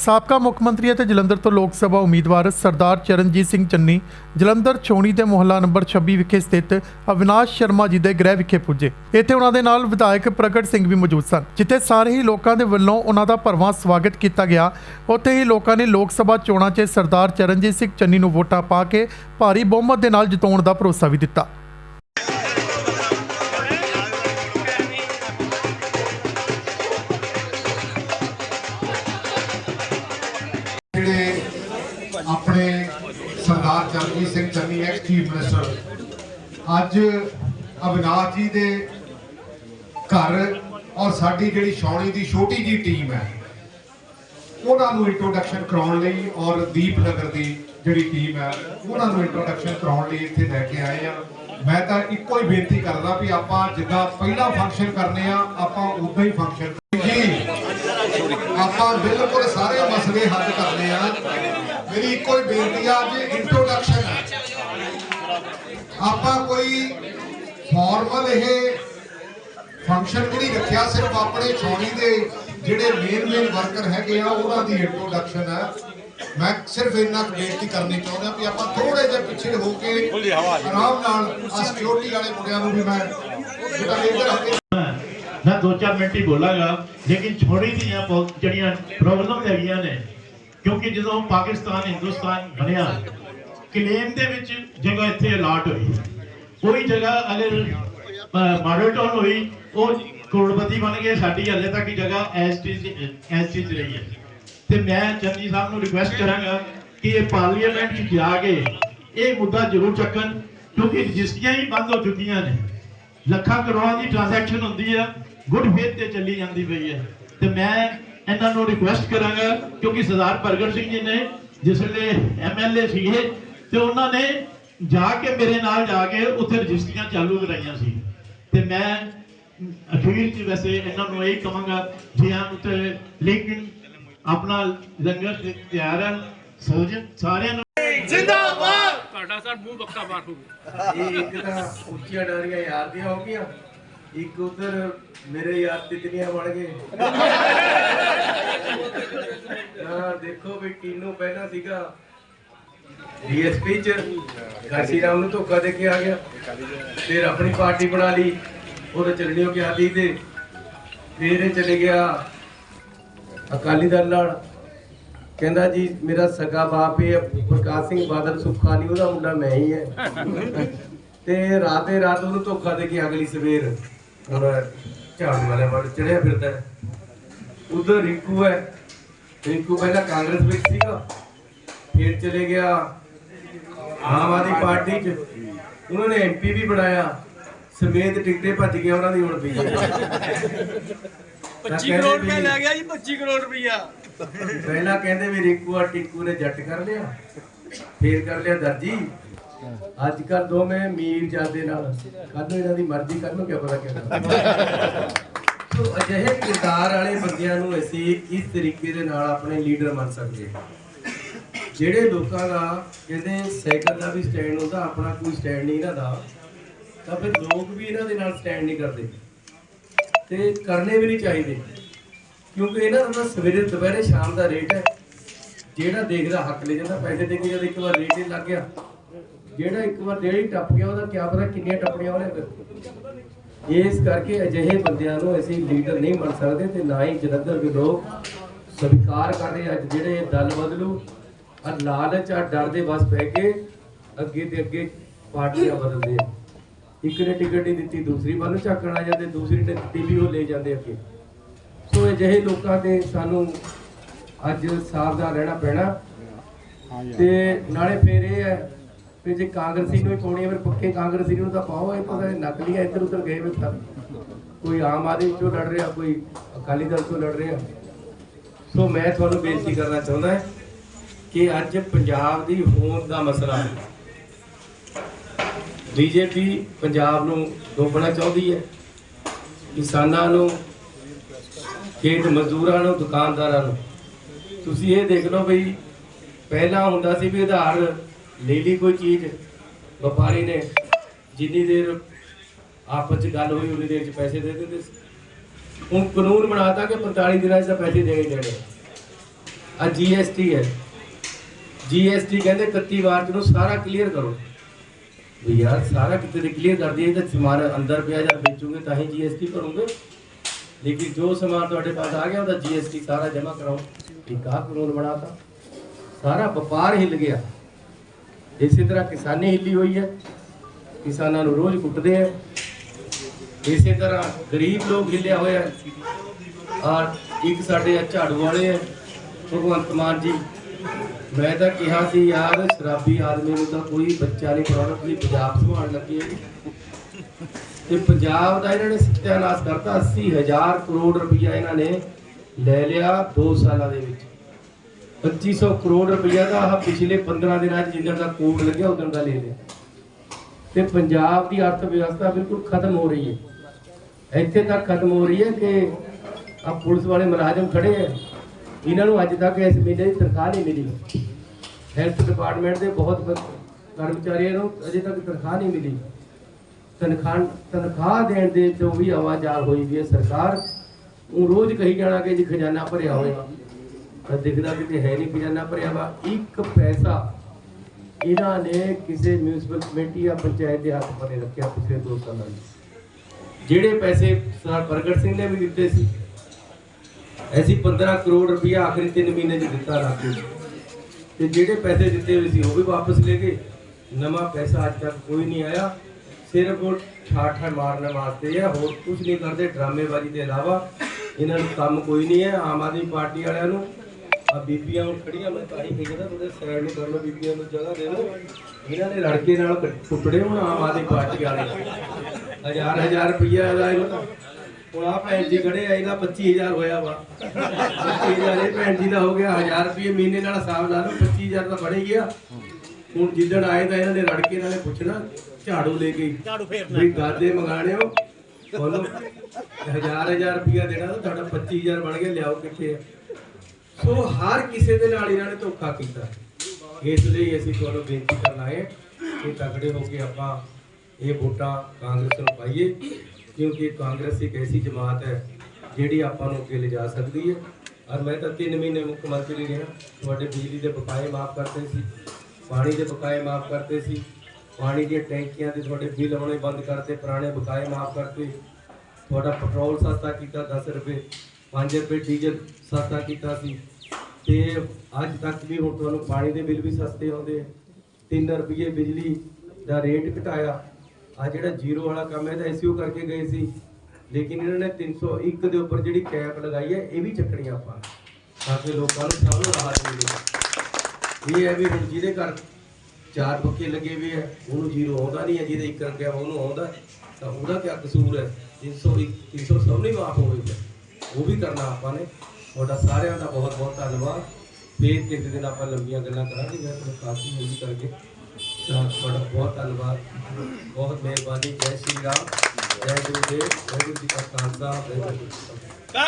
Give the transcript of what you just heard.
ਸਾਬਕਾ ਮੁੱਖ ਮੰਤਰੀ ਅਤੇ ਜਲੰਧਰ ਤੋਂ ਲੋਕ ਸਭਾ ਉਮੀਦਵਾਰ ਸਰਦਾਰ ਚਰਨਜੀਤ ਸਿੰਘ ਚੰਨੀ ਜਲੰਧਰ ਛੋਣੀ ਦੇ ਮੁਹੱਲਾ ਨੰਬਰ 26 ਵਿਖੇ ਸਥਿਤ ਅਵਿਨਾਸ਼ ਸ਼ਰਮਾ ਜੀ ਦੇ ਗ੍ਰਹਿ ਵਿਖੇ ਪੁੱਜੇ। ਇੱਥੇ ਉਹਨਾਂ ਦੇ ਨਾਲ ਵਿਧਾਇਕ ਪ੍ਰਗਟ ਸਿੰਘ ਵੀ ਮੌਜੂਦ ਸਨ, ਜਿੱਥੇ ਸਾਰੇ ਹੀ ਲੋਕਾਂ ਦੇ ਵੱਲੋਂ ਉਹਨਾਂ ਦਾ ਭਰਵਾਂ ਸਵਾਗਤ ਕੀਤਾ ਗਿਆ। ਉੱਥੇ ਹੀ ਲੋਕਾਂ ਨੇ ਲੋਕ ਸਭਾ ਚੋਣਾਂ 'ਚ ਸਰਦਾਰ ਚਰਨਜੀਤ ਸਿੰਘ ਚੰਨੀ ਨੂੰ ਵੋਟਾਂ ਪਾ ਕੇ ਭਾਰੀ ਬਹੁਮਤ ਦੇ ਨਾਲ ਜਿਤਾਉਣ ਦਾ ਭਰੋਸਾ ਵੀ ਦਿੱਤਾ। Charanjit Singh Channi ex chief minister ਅੱਜ ਅਵਿਨਾਸ਼ ਜੀ ਦੇ ਘਰ ਔਰ ਸਾਡੀ ਜਿਹੜੀ ਛਾਉਣੀ ਦੀ ਛੋਟੀ ਜੀ ਟੀਮ ਹੈ, ਉਹਨਾਂ ਨੂੰ ਇੰਟਰੋਡਕਸ਼ਨ ਕਰਾਉਣ ਲਈ ਔਰ ਦੀਪਨਗਰ ਦੀ ਜਿਹੜੀ ਟੀਮ ਹੈ, ਉਹਨਾਂ ਨੂੰ ਇੰਟਰੋਡਕਸ਼ਨ ਕਰਾਉਣ ਲਈ ਇੱਥੇ ਲੈ ਕੇ ਆਏ ਆ ਮੈਂ ਤਾਂ ਇੱਕੋ ਹੀ ਬੇਨਤੀ ਕਰਦਾ ਵੀ ਆਪਾਂ ਜਿੱਦਾਂ ਪਹਿਲਾ ਫੰਕਸ਼ਨ ਕਰਨੇ ਆ, ਆਪਾਂ ਉਦਾਂ ਹੀ ਫੰਕਸ਼ਨ ਆਪਾਂ ਬਿਲਕੁਲ ਸਾਰੇ ਮਸਲੇ ਹੱਲ ਕਰਨੇ ਆ। ਮੇਰੀ ਇੱਕੋ ਹੀ ਬੇਨਤੀ ਆ ਜੀ ਇੰਟਰੋਡਕਸ਼ਨ ਆਪਾਂ ਕੋਈ ਫਾਰਮਲ ਇਹ ਫੰਕਸ਼ਨ ਵੀ ਨਹੀਂ ਰੱਖਿਆ ਸਿਰਫ ਆਪਣੇ ਛਾਉਣੀ ਦੇ ਜਿਹੜੇ ਮੇਨ ਮੇਨ ਵਰਕਰ ਹੈਗੇ ਆ ਉਹਨਾਂ ਦੀ ਇੰਟਰੋਡਕਸ਼ਨ ਹੈ ਮੈਂ ਸਿਰਫ ਇੰਨਾ ਬੇਨਤੀ ਕਰਨੀ ਚਾਹੁੰਦਾ ਵੀ ਆਪਾਂ ਥੋੜੇ ਜਿਹਾ ਪਿੱਛੇ ਹੋ ਕੇ ਆਰਾਮ ਨਾਲ ਆ ਸਿਕਿਉਰਿਟੀ ਵਾਲੇ ਮੁੰਡਿਆਂ ਨੂੰ ਵੀ ਮੈਂ ਜਿਹੜਾ ਇੱਧਰ ਆ ਕੇ ਮੈਂ ਦੋ ਚਾਰ ਮਿੰਟ ਹੀ ਬੋਲਾਂਗਾ, ਲੇਕਿਨ ਛੋੜੀ ਦੀਆਂ ਬਹੁਤ ਜਿਹੜੀਆਂ ਪ੍ਰੋਬਲਮ ਹੈਗੀਆਂ ਨੇ, ਕਿਉਂਕਿ ਜਦੋਂ ਪਾਕਿਸਤਾਨ, ਹਿੰਦੁਸਤਾਨ ਬਣਿਆ, ਕਲੇਮ ਦੇ ਵਿੱਚ ਜਗ੍ਹਾ ਇੱਥੇ ਅਲਾਟ ਹੋਈ। ਕੋਈ ਜਗ੍ਹਾ ਅਗਰ ਮਾਡਲ ਟਾਊਨ ਹੋਈ, ਉਹ ਕਰੋੜਪਤੀ ਬਣ ਗਏ, ਸਾਡੀ ਹਲੇ ਤੱਕ ਜਗ੍ਹਾ ਐਸ ਟੀ ਐਸ ਟੀ ਰਹੀ ਹੈ। ਤੇ ਮੈਂ ਚੰਦੀ ਸਾਹਿਬ ਨੂੰ ਰਿਕੁਐਸਟ ਕਰਾਂਗਾ ਕਿ ਇਹ ਪਾਰਲੀਮੈਂਟ 'ਚ ਜਾ ਕੇ ਇਹ ਮੁੱਦਾ ਜ਼ਰੂਰ ਚੱਕਣ, ਕਿਉਂਕਿ ਰਜਿਸਟਰੀਆਂ ਹੀ ਬੰਦ ਹੋ ਚੁੱਕੀਆਂ ਨੇ। ਲੱਖਾਂ ਕਰੋੜਾਂ ਦੀ ਟ੍ਰਾਂਜੈਕਸ਼ਨ ਹੁੰਦੀ ਹੈ ਗੁੱਡ ਫੇਥ ਤੇ ਚੱਲੀ ਜਾਂਦੀ ਪਈ ਹੈ। ਤੇ ਮੈਂ ਇਹਨਾਂ ਨੂੰ ਰਿਕੁਐਸਟ ਕਰਾਂਗਾ ਕਿਉਂਕਿ ਸਰਦਾਰ ਪ੍ਰਗਟ ਸਿੰਘ ਜੀ ਨੇ ਜਿਸ ਵੇਲੇ ਐਮਐਲਏ ਸੀਗੇ ਤੇ ਉਹਨਾਂ ਨੇ ਜਾ ਕੇ ਮੇਰੇ ਨਾਲ ਜਾ ਕੇ ਉੱਥੇ ਰਜਿਸਟਰੀਆਂ ਚਾਲੂ ਕਰਾਈਆਂ ਸੀ। ਤੇ ਮੈਂ ਅਖੀਰ ਚ ਵੈਸੇ ਇਹਨਾਂ ਨੂੰ ਇਹ ਕਹਾਂਗਾ ਜੇ ਹਾਂ ਉੱਤੇ ਲੇਕਿਨ ਆਪਣਾ ਲੰਗਰ ਤਿਆਰ ਹੈ ਸੋਜਨ ਸਾਰਿਆਂ ਨੂੰ ਤੁਹਾਡਾ ਸਰ ਮੂੰਹ ਬੱਕਾ ਮਾਰੂ ਇਹ ਇੱਕ ਤਾਂ ਉੱਚੀਆਂ ਡਾਰੀਆਂ ਯਾਰ ਦੀਆਂ ਹੋ ਗਈਆਂ। ਇੱਕ ਉਧਰ ਮੇਰੇ ਯਾਰ ਤਿਤਲੀਆਂ ਬਣ ਗਏ। ਹਾਂ, ਦੇਖੋ ਵੀ ਟੀਨੂ ਪਹਿਲਾਂ ਸੀਗਾ। ਡੀਐਸਪੀ ਚ ਕਾਸ਼ੀ ਰਾਮ ਨੂੰ ਧੋਖਾ ਦੇ ਕੇ ਆ ਗਿਆ। ਫਿਰ ਆਪਣੀ ਪਾਰਟੀ ਬਣਾ ਲਈ ਉਹਦੇ ਚੱਲਣੀਓ ਕੀ ਆਦੀ ਤੇ ਫਿਰ ਇਹ ਚਲੇ ਗਿਆ ਅਕਾਲੀ ਦਲ ਨਾਲ। ਕਹਿੰਦਾ ਜੀ, ਮੇਰਾ ਸਗਾ ਬਾਪ ਇਹ ਪ੍ਰਕਾਸ਼ ਸਿੰਘ ਬਾਦਲ ਸੁੱਖਾ ਨਹੀਂ, ਉਹਦਾ ਮੁੰਡਾ ਮੈਂ ਹੀ ਹੈ। ਤੇ ਰਾਤੇ ਰਾਤ ਉਹਨੂੰ ਧੋਖਾ ਦੇ ਕੇ ਅਗਲੀ ਸਵੇਰ। ਹੁਣ ਝਾੜੂ ਵਾਲੇ ਵੱਲ ਚੜਿਆ ਫਿਰਦਾ ਉਧਰ ਰਿੰਕੂ ਹੈ। ਰਿੰਕੂ ਪਹਿਲਾਂ ਕਾਂਗਰਸ ਵਿੱਚ ਸੀਗਾ ਫਿਰ ਚਲੇ ਗਿਆ ਆਮ ਆਦਮੀ ਪਾਰਟੀ ਚ। ਉਹਨਾਂ ਨੇ ਐਮਪੀ ਵੀ ਬਣਾਇਆ। ਸਮੇਤ ਟਿਕਟੇ ਭੱਜ ਗਿਆ ਉਹਨਾਂ ਦੀ ਹੁਣ ਵੀ। 25 ਕਰੋੜ ਰੁਪਏ ਲੈ ਗਿਆ ਜੀ 25 ਕਰੋੜ ਰੁਪਇਆ। ਪਹਿਲਾਂ ਕਹਿੰਦੇ ਵੀ ਰਿੰਕੂ ਆ ਟਿੰਕੂ ਨੇ ਜੱਟ ਕਰ ਲਿਆ। ਫੇਰ ਕਰ ਲਿਆ ਦਰਜੀ। ਅੱਜ ਕੱਲ ਦੋਵੇਂ ਮੀਰ ਜਾਦੇ ਨਾਲ। ਕੱਲ ਇਹਨਾਂ ਦੀ ਮਰਜ਼ੀ ਕਰਨ ਨੂੰ ਕਿਆ ਪਤਾ ਕਿਹੜਾ ਸੋ ਅਜਿਹੇ ਕਿਰਦਾਰ ਵਾਲੇ ਬੰਦਿਆਂ ਨੂੰ ਅਸੀਂ ਇਸ ਤਰੀਕੇ ਦੇ ਨਾਲ ਆਪਣੇ ਲੀਡਰ ਮੰਨ ਸਕਦੇ ਜਿਹੜੇ ਲੋਕਾਂ ਦਾ ਕਹਿੰਦੇ ਸਾਈਕਲ ਦਾ ਵੀ ਸਟੈਂਡ ਹੁੰਦਾ, ਆਪਣਾ ਕੋਈ ਸਟੈਂਡ ਨਹੀਂ ਇਹਨਾਂ ਦਾ, ਤਾਂ ਫਿਰ ਲੋਕ ਵੀ ਇਹਨਾਂ ਦੇ ਨਾਲ ਸਟੈਂਡ ਨਹੀਂ ਕਰਦੇ। ਤੇ ਕਰਨੇ ਵੀ ਨਹੀਂ ਚਾਹੀਦੇ। ਕਿਉਂਕਿ ਇਹਨਾਂ ਦਾ ਸਵੇਰੇ, ਦੁਪਹਿਰੇ, ਸ਼ਾਮ ਦਾ ਰੇਟ ਹੈ। ਜਿਹੜਾ ਦੇਖਦਾ ਹੱਕ ਲੈ ਜਾਂਦਾ, ਪੈਸੇ ਦੇ ਕੇ ਜਦ ਇੱਕ ਵਾਰ ਰੇਟ ਹੀ ਲੱਗ ਗਿਆ ਜਿਹੜਾ ਇੱਕ ਵਾਰ ਹੀ ਟੱਪ ਗਿਆ ਉਹਦਾ ਕੀ ਪਤਾ ਕਿੰਨੀਆਂ ਟੱਪਣੀਆਂ ਉਹਨੇ ਫਿਰ। ਇਸ ਕਰਕੇ ਅਜਿਹੇ ਬੰਦਿਆਂ ਨੂੰ ਅਸੀਂ ਲੀਡਰ ਨਹੀਂ ਬਣ ਸਕਦੇ ਤੇ ਨਾ ਹੀ ਜਲੰਧਰ ਦੇ ਲੋਕ ਸਵੀਕਾਰ ਕਰ ਰਹੇ ਅੱਜ ਜਿਹੜੇ ਦਲ ਬਦਲੂ ਆ ਲਾਲਚ ਆ ਡਰ ਦੇ ਵਸ ਪੈ ਕੇ ਅੱਗੇ ਤੇ ਅੱਗੇ ਪਾਰਟੀਆਂ ਬਦਲਦੇ ਆ। ਇੱਕ ਨੇ ਟਿਕਟ ਨਹੀਂ ਦਿੱਤੀ ਦੂਸਰੀ ਵੱਲ ਝਾਕਣ ਆ ਜਾਂਦੇ ਦੂਸਰੀ ਨੇ ਦਿੱਤੀ ਵੀ ਉਹ ਲੈ ਜਾਂਦੇ ਅੱਗੇ। ਸੋ ਅਜਿਹੇ ਲੋਕਾਂ ਤੇ ਸਾਨੂੰ ਅੱਜ ਸਾਵਧਾਨ ਰਹਿਣਾ ਪੈਣਾ। ਤੇ ਨਾਲੇ ਫੇਰ ਇਹ ਹੈ ਕਿ ਜੇ ਕਾਂਗਰਸੀ ਨੂੰ ਪਾਉਣੀ ਹੈ, ਫਿਰ ਪੱਕੇ ਕਾਂਗਰਸੀ ਨੂੰ ਤਾਂ ਪਾਓ, ਇਹ ਪਤਾ ਨਕਲੀ ਹੈ ਇੱਧਰ ਉੱਧਰ ਗਏ ਵੇ ਤਾਂ। ਕੋਈ ਆਮ ਆਦਮੀ ਚੋਂ ਲੜ ਰਿਹਾ, ਕੋਈ ਅਕਾਲੀ ਦਲ ਤੋਂ ਲੜ ਰਿਹਾ। ਸੋ ਮੈਂ ਤੁਹਾਨੂੰ ਬੇਨਤੀ ਕਰਨਾ ਚਾਹੁੰਦਾ ਕਿ ਅੱਜ ਪੰਜਾਬ ਦੀ ਹੋਂਦ ਦਾ ਮਸਲਾ ਬੀਜੇਪੀ ਪੰਜਾਬ ਨੂੰ ਡੋਬਣਾ ਚਾਹੁੰਦੀ ਹੈ। ਕਿਸਾਨਾਂ ਨੂੰ, ਖੇਤ ਮਜ਼ਦੂਰਾਂ ਨੂੰ, ਦੁਕਾਨਦਾਰਾਂ ਨੂੰ। ਤੁਸੀਂ ਇਹ ਦੇਖ ਲਓ ਬਈ, ਪਹਿਲਾਂ ਹੁੰਦਾ ਸੀ ਵੀ ਉਧਾਰ ਲੈ ਲਈ ਕੋਈ ਚੀਜ਼ ਵਪਾਰੀ ਨੇ ਜਿੰਨੀ ਦੇਰ ਆਪਸ ਚ ਗੱਲ ਹੋਈ, ਉਨੀ ਦੇਰ ਚ ਪੈਸੇ ਦੇ ਦਿੰਦੇ ਸੀ ਹੁਣ ਕਾਨੂੰਨ ਬਣਾਤਾ ਕਿ 45 ਦਿਨਾਂ ਚ ਤਾਂ ਪੈਸੇ ਦੇਣੇ। ਦੇਣੇ ਆ ਜੀਐਸਟੀ ਹੈ। ਜੀਐਸਟੀ ਕਹਿੰਦੇ 31 ਮਾਰਚ ਨੂੰ ਸਾਰਾ ਕਲੀਅਰ ਕਰੋ। ਵੀ ਯਾਰ ਸਾਰਾ ਕਿਤੇ ਕਲੀਅਰ ਕਰ ਦਈਏ ਤਾਂ ਸਮਾਨ ਅੰਦਰ ਪਿਆ ਜਾਂ ਵੇਚੂਗੇ ਤਾਂ ਹੀ ਜੀਐਸਟੀ ਭਰੋਗੇ। ਲੇਕਿਨ ਜੋ ਸਮਾਨ ਤੁਹਾਡੇ ਪਾਸ ਆ ਗਿਆ, ਉਹਦਾ ਜੀਐਸਟੀ ਸਾਰਾ ਜਮ੍ਹਾਂ ਕਰਾਓ। ਠੀਕ ਆਹ ਕਾਨੂੰਨ ਬਣਾਤਾ। ਸਾਰਾ ਵਪਾਰ ਹਿੱਲ ਗਿਆ। ਇਸੇ ਤਰ੍ਹਾਂ ਕਿਸਾਨੀ ਹਿੱਲੀ ਹੋਈ ਹੈ ਕਿਸਾਨਾਂ ਨੂੰ ਰੋਜ਼ ਕੁੱਟਦੇ ਆ ਇਸੇ ਤਰ੍ਹਾਂ ਗਰੀਬ ਲੋਕ ਹਿੱਲਿਆ ਹੋਇਆ ਹੈ। ਔਰ ਇੱਕ ਸਾਡੇ ਝਾੜੂ ਵਾਲੇ ਹੈ ਭਗਵੰਤ ਮਾਨ ਜੀ, ਮੈਂ ਤਾਂ ਕਿਹਾ ਸੀ, ਯਾਰ ਸ਼ਰਾਬੀ ਆਦਮੀ ਨੂੰ ਤਾਂ ਕੋਈ ਬੱਚਾ ਨਹੀਂ ਪੜਾਉਣਾ ਤੁਸੀਂ ਪੰਜਾਬ ਸੰਭਾਲਣ ਲੱਗੇ ਹੋ। ਤੇ ਪੰਜਾਬ ਦਾ ਇਹਨਾਂ ਨੇ ਸਤਿਆਨਾਸ਼ ਕਰਤਾ 80000 ਕਰੋੜ ਰੁਪਈਆ ਇਹਨਾਂ ਨੇ ਲੈ ਲਿਆ 2 ਸਾਲਾਂ ਦੇ ਵਿੱਚ 2500 ਕਰੋੜ ਰੁਪਈਆ ਦਾ ਆਹ ਪਿਛਲੇ 15 ਦਿਨਾਂ 'ਚ ਜਿੱਦਣ ਦਾ ਕੋਡ ਲੱਗਿਆ ਉਦੋਂ ਦਾ ਲੈ ਲਿਆ ਤੇ ਪੰਜਾਬ ਦੀ ਅਰਥ ਵਿਵਸਥਾ ਬਿਲਕੁਲ ਖਤਮ ਹੋ ਰਹੀ ਹੈ ਇੱਥੇ ਤੱਕ ਖਤਮ ਹੋ ਰਹੀ ਹੈ ਕਿ ਆ ਪੁਲਿਸ ਵਾਲੇ ਮੁਲਾਜ਼ਮ ਖੜੇ ਹੈ ਇਹਨਾਂ ਨੂੰ ਅੱਜ ਤੱਕ ਇਸ ਮਹੀਨੇ ਦੀ ਤਨਖਾਹ ਨਹੀਂ ਮਿਲੀ ਹੈਲਥ ਡਿਪਾਰਟਮੈਂਟ ਦੇ ਬਹੁਤ ਕਰਮਚਾਰੀਆਂ ਨੂੰ ਅਜੇ ਤੱਕ ਤਨਖਾਹ ਨਹੀਂ ਮਿਲੀ ਤਨਖਾਹ ਤਨਖਾਹ ਦੇਣ ਦੇ ਤੋਂ ਵੀ ਆਵਾਜ਼ਾਰ ਹੋਈ ਵੀ ਹੈ ਸਰਕਾਰ ਉਹ ਰੋਜ਼ ਕਹੀ ਜਾਣਾ ਕਿ ਜੀ ਖਜ਼ਾਨਾ ਭਰਿਆ ਹੋਇਆ ਤਾਂ ਦਿਖਦਾ ਕਿਤੇ ਹੈ ਨਹੀਂ ਖਜ਼ਾਨਾ ਭਰਿਆ ਵਾ। ਇੱਕ ਪੈਸਾ ਇਹਨਾਂ ਨੇ ਕਿਸੇ ਮਿਊਨਿਸਪਲ ਕਮੇਟੀ ਜਾਂ ਪੰਚਾਇਤ ਦੇ ਹੱਥ ਪਰੇ ਰੱਖਿਆ ਪਿਛਲੇ ਦੋ ਸਾਲਾਂ ਵਿੱਚ। ਜਿਹੜੇ ਪੈਸੇ ਸਰ ਪ੍ਰਗਟ ਸਿੰਘ ਨੇ ਵੀ ਦਿੱਤੇ ਸੀ ਐਸੀ 15 ਕਰੋੜ ਰੁਪਇਆ ਆਖਰੀ 3 ਮਹੀਨੇ 'ਚ ਦਿੱਤਾ ਰਾਖੀ ਤੇ ਜਿਹੜੇ ਪੈਸੇ ਦਿੱਤੇ ਹੋਏ ਸੀ ਉਹ ਵੀ ਵਾਪਸ ਲੈ ਗਏ। ਨਵਾਂ ਪੈਸਾ ਅੱਜ ਤੱਕ ਕੋਈ ਨਹੀਂ ਆਇਆ। ਸਿਰਫ ਉਹ ਠਾਠਾ ਮਾਰਨ ਵਾਸਤੇ ਆ। ਹੋਰ ਕੁਝ ਨਹੀਂ ਕਰਦੇ। ਡਰਾਮੇਬਾਜ਼ੀ ਦੇ ਇਲਾਵਾ ਇਹਨਾਂ ਨੂੰ ਕੰਮ ਕੋਈ ਨਹੀਂ ਹੈ। ਆਮ ਆਦਮੀ ਪਾਰਟੀ ਵਾਲਿਆਂ ਨੂੰ ਆ ਬੀਬੀਆਂ ਹੁਣ ਖੜੀਆਂ ਮੈਂ ਤਾਂ ਹੀ ਕਹਿੰਦਾ ਥੋੜੇ ਸਾਈਡ ਨੂੰ ਕਰ ਲਓ ਬੀਬੀਆਂ ਨੂੰ ਜਗ੍ਹਾ ਦੇ ਦਿਓ। ਇਹਨਾਂ ਨੇ ਲੜਕੇ ਨਾਲ ਟੁੱਟੜੇ ਹੁਣ ਆਮ ਆਦਮੀ ਪਾਰਟੀ ਵਾਲੇ। ਹਜ਼ਾਰ ਹਜ਼ਾਰ ਰੁਪਈਆ ਦਾ ਇਹਨਾਂ ਹੁਣ ਆ ਭੈਣ ਜੀ ਖੜੇ ਆ ਇਹਦਾ 25000 ਹੋਇਆ ਵਾ। 25000 ਇਹ ਭੈਣ ਜੀ ਦਾ ਹੋ ਗਿਆ 1000 ਰੁਪਏ ਮਹੀਨੇ ਨਾਲ ਹਿਸਾਬ ਲਾ ਲਓ 25000 ਤਾਂ ਬਣ ਹੀ ਗਿਆ। ਹੁਣ ਜਿੱਦਣ ਆਏ ਤਾਂ ਇਹਨਾਂ ਦੇ ਲੜਕੇ ਨਾਲੇ ਪੁੱਛਣਾ ਝਾੜੂ ਲੈ ਕੇ ਝਾੜੂ ਫੇਰਨਾ ਵੀ ਗਾਦੇ ਮੰਗਾਣੇ ਹੋ। ਤੁਹਾਨੂੰ ਹਜ਼ਾਰ ਹਜ਼ਾਰ ਰੁਪਇਆ ਦੇਣਾ ਤਾਂ ਤੁਹਾਡਾ 25000 ਬਣ ਗਿਆ ਲਿਆਓ ਕਿੱਥੇ ਆ। ਸੋ ਹਰ ਕਿਸੇ ਦੇ ਨਾਲ ਇਹਨਾਂ ਨੇ ਧੋਖਾ ਕੀਤਾ। ਇਸ ਲਈ ਅਸੀਂ ਤੁਹਾਨੂੰ ਬੇਨਤੀ ਕਰਨ ਆਏ ਕਿ ਤਕੜੇ ਹੋ ਕੇ ਆਪਾਂ ਇਹ ਵੋਟਾਂ ਕਾਂਗਰਸ ਨੂੰ ਪਾਈਏ, ਕਿਉਂਕਿ ਕਾਂਗਰਸ ਇੱਕ ਐਸੀ ਜਮਾਤ ਹੈ ਜਿਹੜੀ ਆਪਾਂ ਨੂੰ ਅੱਗੇ ਲਿਜਾ ਸਕਦੀ ਹੈ। ਔਰ ਮੈਂ ਤਾਂ 3 ਮਹੀਨੇ ਮੁੱਖ ਮੰਤਰੀ ਰਿਹਾ। ਤੁਹਾਡੇ ਬਿਜਲੀ ਦੇ ਬਕਾਏ ਮਾਫ ਕਰਤੇ ਸੀ, ਪਾਣੀ ਦੇ ਬਕਾਏ ਮਾਫ ਕਰਤੇ ਸੀ, ਪਾਣੀ ਦੀਆਂ ਟੈਂਕੀਆਂ ਦੇ ਤੁਹਾਡੇ ਬਿੱਲ ਆਉਣੇ ਬੰਦ ਕਰਤੇ, ਪੁਰਾਣੇ ਬਕਾਏ ਮਾਫ ਕਰਤੇ। ਤੁਹਾਡਾ ਪੈਟਰੋਲ ਸਸਤਾ ਕੀਤਾ 10 ਰੁਪਏ। 5 ਰੁਪਏ ਡੀਜ਼ਲ ਸਸਤਾ ਕੀਤਾ ਸੀ। ਤੇ ਅੱਜ ਤੱਕ ਵੀ ਹੁਣ ਤੁਹਾਨੂੰ ਪਾਣੀ ਦੇ ਬਿੱਲ ਵੀ ਸਸਤੇ ਆਉਂਦੇ ਆ। 3 ਰੁਪਏ ਬਿਜਲੀ ਦਾ ਰੇਟ ਘਟਾਇਆ। ਆ ਜਿਹੜਾ ਜ਼ੀਰੋ ਵਾਲਾ ਕੰਮ ਹੈ ਤਾਂ ਐਸਯੂ ਕਰਕੇ ਗਏ ਸੀ। ਲੇਕਿਨ ਇਹਨਾਂ ਨੇ 301 ਦੇ ਉੱਪਰ ਜਿਹੜੀ ਕੈਪ ਲਗਾਈ ਹੈ, ਇਹ ਵੀ ਚੱਕਣੀ ਆਪਾਂ। ਤਾਂ ਕਿ ਲੋਕਾਂ ਨੂੰ ਸਭ ਨੂੰ ਰਾਹਤ ਮਿਲੇ। ਇਹ ਹੈ ਵੀ ਹੁਣ ਜਿਹਦੇ ਘਰ ਚਾਰ ਪੱਕੇ ਲੱਗੇ ਵੀ ਹੈ ਉਹਨੂੰ ਜ਼ੀਰੋ ਆਉਂਦਾ ਨਹੀਂ ਹੈ, ਜਿਹਦੇ ਇੱਕ ਰੁਪਿਆ ਉਹਨੂੰ ਆਉਂਦਾ, ਤਾਂ ਉਹਦਾ ਕੀ ਕਸੂਰ ਹੈ? 300 300 ਸਭ ਨਹੀਂ ਮਾਫ ਹੋਵੇਗਾ। ਉਹ ਵੀ ਕਰਨਾ ਆਪਾਂ ਨੇ। ਤੁਹਾਡਾ ਸਾਰਿਆਂ ਦਾ ਬਹੁਤ ਬਹੁਤ ਧੰਨਵਾਦ। ਫੇਰ ਕਿਸੇ ਦਿਨ ਆਪਾਂ ਲੰਬੀਆਂ ਗੱਲਾਂ ਕਰਾਂਗੇ ਮੈਂ ਤੁਹਾਨੂੰ ਕਾਫੀ ਮਿਹਨਤ ਕਰਕੇ। ਤੁਹਾਡਾ ਬਹੁਤ ਧੰਨਵਾਦ। ਬਹੁਤ ਮਿਹਰਬਾਨੀ। ਜੈ ਸ਼੍ਰੀ ਰਾਮ। ਜੈ ਗੁਰੂ ਦੇਵ ਜੈ ਗੁਰੂ ਜੀ ਕਾ ਖਾਲਸਾ। ਵਾਹਿਗੁਰੂ ਜੀ ਕੀ